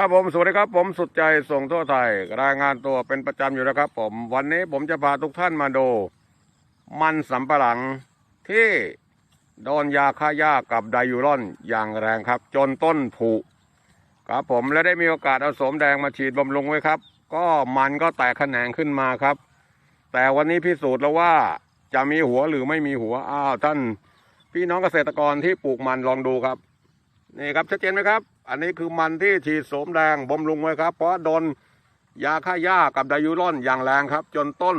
ครับผมสวัสดีครับผมสุดใจส่งทั่วไทยรายงานตัวเป็นประจำอยู่นะครับผมวันนี้ผมจะพาทุกท่านมาดู มันสำปะหลังที่โดนยาฆ่าหญ้ากับไดยูรอนอย่างแรงครับ จนต้นผุครับผมและได้มีโอกาสเอาสมแดงมาฉีดบำรุงไว้ครับ ก็มันก็แตกแขนงขึ้นมาครับ แต่วันนี้พิสูจน์แล้วว่าจะมีหัวหรือไม่มีหัวอ้าวท่าน พี่น้องเกษตรกรที่ปลูกมันลองดูครับ นี่ครับชัดเจนไหมครับ อันนี้คือมันที่ฉีดโสมแดงบำรุงไว้ครับ เพราะโดนยาฆ่าหญ้ากับไดยูรอนอย่างแรงครับ จนต้น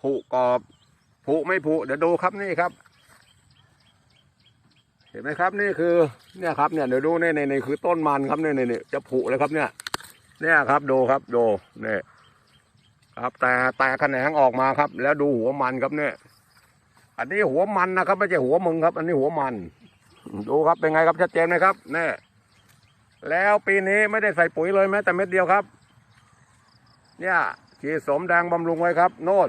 ผุกรอบผุไม่ผุเดี๋ยวดูครับนี่ครับ เห็นไหมครับนี่คือเนี่ยครับเนี่ยเดี๋ยวดูนี่นี่นี่คือต้นมันครับนี่นี่นี่จะผุเลยครับเนี่ย เนี่ยครับดูครับดูเนี่ยครับแต่แต่แขนงออกมาครับ แล้วดูหัวมันครับเนี่ย อันนี้หัวมันนะครับ ไม่ใช่หัวมึงครับ อันนี้หัวมัน ดูครับเป็นไงครับชัดเจนไหมครับเนี่ย แล้วปีนี้ไม่ได้ใส่ปุ๋ยเลยแม้แต่เม็ดเดียวครับ เนี่ยฉีดสมแดงบำรุงไว้ครับ โน่น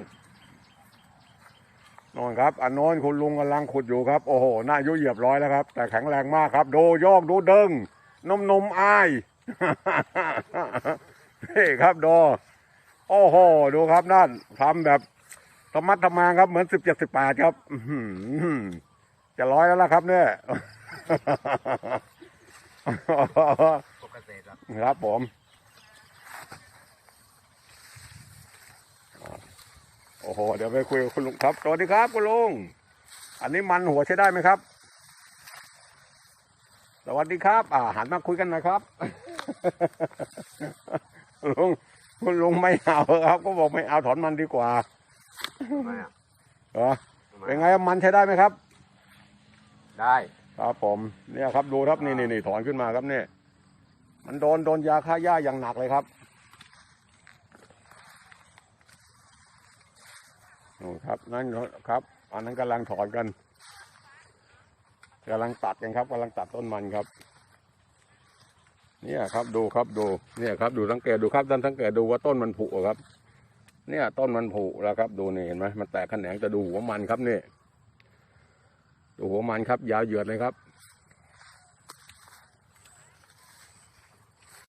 โน่นครับอันโน้นคุณลุงกำลังขุดอยู่ครับ โอ้โหหน้าอายุเหยียบร้อยแล้วครับ แต่แข็งแรงมากครับ ดูโยกดูเดิงนมนมอายนี่ครับดูโอ้โห ดูครับนั่นทำแบบธรรมัดทำมาครับ เหมือนสิบเจ็ดสิบแปดครับจะร้อยแล้วล่ะครับเนี่ย ปกติครับครับผม โอ้โห เดี๋ยวไปคุยกับคุณลุงครับ สวัสดีครับคุณลุง อันนี้มันหัวใช้ได้ไหมครับ สวัสดีครับ อ่าหันมาคุยกันหน่อยครับ ลุงคุณลุงไม่เอาครับ ก็บอกไม่เอาถอนมันดีกว่าทำไมอะเหรอทำไมเป็นไงครับมันใช้ได้ไหมครับ ได้ ครับผมเนี่ยครับดูครับนี่นี่นี่ถอนขึ้นมาครับเนี่ยมันโดนโดนยาฆ่าหญ้าอย่างหนักเลยครับโอ้ครับนั่นครับ อันนั้นกำลังถอนกันกำลังตัดกันครับกำลังตัดต้นมันครับ เนี่ยครับดูครับดูเนี่ยครับ ดูสังเกตดูครับท่านสังเกตดูว่าต้นมันผุครับ เนี่ยต้นมันผุแล้วครับ ดูนี่เห็นไหมมันแตกแขนงแต่ดูหัวมันครับนี่ โอ้โหมันครับ ยาวเหยือดเลยครับ